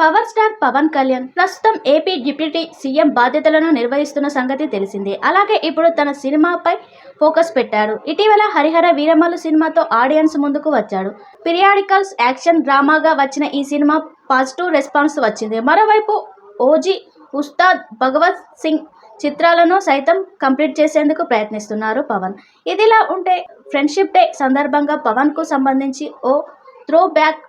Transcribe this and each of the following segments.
Power star Pawan Kalyan ప్రస్తుతం AP deputy CM బాధ్యతలను నిర్వహిస్తున్న సంగతి తెలిసిందే. అలాగే ఇప్పుడు తన సినిమాపై ఫోకస్ పెట్టాడు. ఇటీవల హరిహర వీరమల్లు సినిమాతో ఆడియన్స్ ముందుకు వచ్చాడు. పిరియాడికల్స్ యాక్షన్ డ్రామాగా వచ్చిన ఈ సినిమా పాజిటివ్ రెస్పాన్స్ వచ్చింది. మరోవైపు ఓజీ ఉస్తాద్ భగవత్ సింగ్ చిత్రాలను సైతం కంప్లీట్ చేసేందుకు ప్రయత్నిస్తున్నారు పవన్. ఇదిలా ఉంటే ఫ్రెండ్షిప్ డే సందర్భంగా పవన్కు సంబంధించి ఓ త్రో బ్యాక్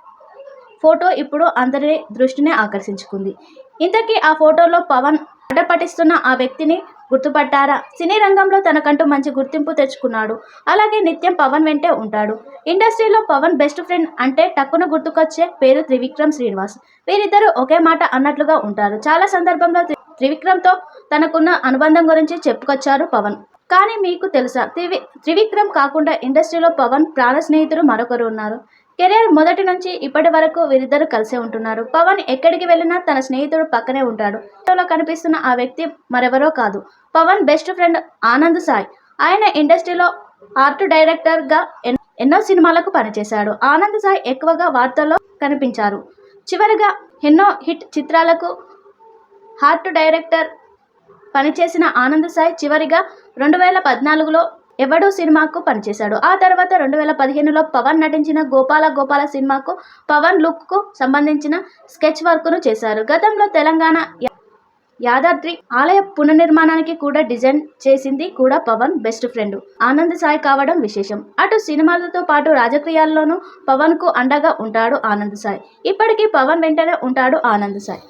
ఫోటో ఇప్పుడు అందరి దృష్టిని ఆకర్షించుకుంది. ఇంతకీ ఆ ఫోటోలో పవన్ ఆట పట్టిస్తున్న ఆ వ్యక్తిని గుర్తుపట్టారా? సినీ రంగంలో తనకంటూ మంచి గుర్తింపు తెచ్చుకున్నాడు. అలాగే నిత్యం పవన్ వెంటే ఉంటాడు. ఇండస్ట్రీలో పవన్ బెస్ట్ ఫ్రెండ్ అంటే టక్కున గుర్తుకొచ్చే పేరు త్రివిక్రమ్ శ్రీనివాస్. వీరిద్దరూ ఒకే మాట అన్నట్లుగా ఉంటారు. చాలా సందర్భంలో త్రి- త్రివిక్రమ్తో తనకున్న అనుబంధం గురించి చెప్పుకొచ్చారు పవన్. కానీ మీకు తెలుసా త్రివి త్రివిక్రమ్ కాకుండా ఇండస్ట్రీలో పవన్ ప్రాణ స్నేహితుడు మరొకరు ఉన్నారు. కెరీర్ మొదటి నుంచి ఇప్పటి వరకు వీరిద్దరు కలిసే ఉంటున్నారు. పవన్ ఎక్కడికి వెళ్ళినా తన స్నేహితుడు పక్కనే ఉంటాడు. ఫోటోలో కనిపిస్తున్న ఆ వ్యక్తి మరెవరో కాదు. Pawan best friend Anand Sai. ఆయన ఇండస్ట్రీలో ఆర్ట్ డైరెక్టర్గా ఎన్నో సినిమాలకు పనిచేశాడు. ఆనంద్ సాయ్ ఎక్కువగా వార్తల్లో కనిపించారు. చివరిగా ఎన్నో హిట్ చిత్రాలకు ఆర్ట్ డైరెక్టర్ పనిచేసిన ఆనంద్ సాయ్ చివరిగా రెండు వేల పద్నాలుగులో ఎవడు సినిమాకు పనిచేశాడు. ఆ తర్వాత రెండు వేల పదిహేనులో పవన్ నటించిన గోపాల గోపాల సినిమాకు పవన్ లుక్కు సంబంధించిన స్కెచ్ వర్క్ను చేశారు. గతంలో తెలంగాణ యాదాద్రి ఆలయ పునర్నిర్మాణానికి కూడా డిజైన్ చేసింది కూడా పవన్ బెస్ట్ ఫ్రెండ్. ఆనంద్ సాయ్ కావడం విశేషం. అటు సినిమాలతో పాటు రాజకీయాల్లోనూ పవన్కు అండగా ఉంటాడు ఆనంద్ సాయ్. ఇప్పటికీ పవన్ వెంటనే ఉంటాడు ఆనంద్ సాయ్.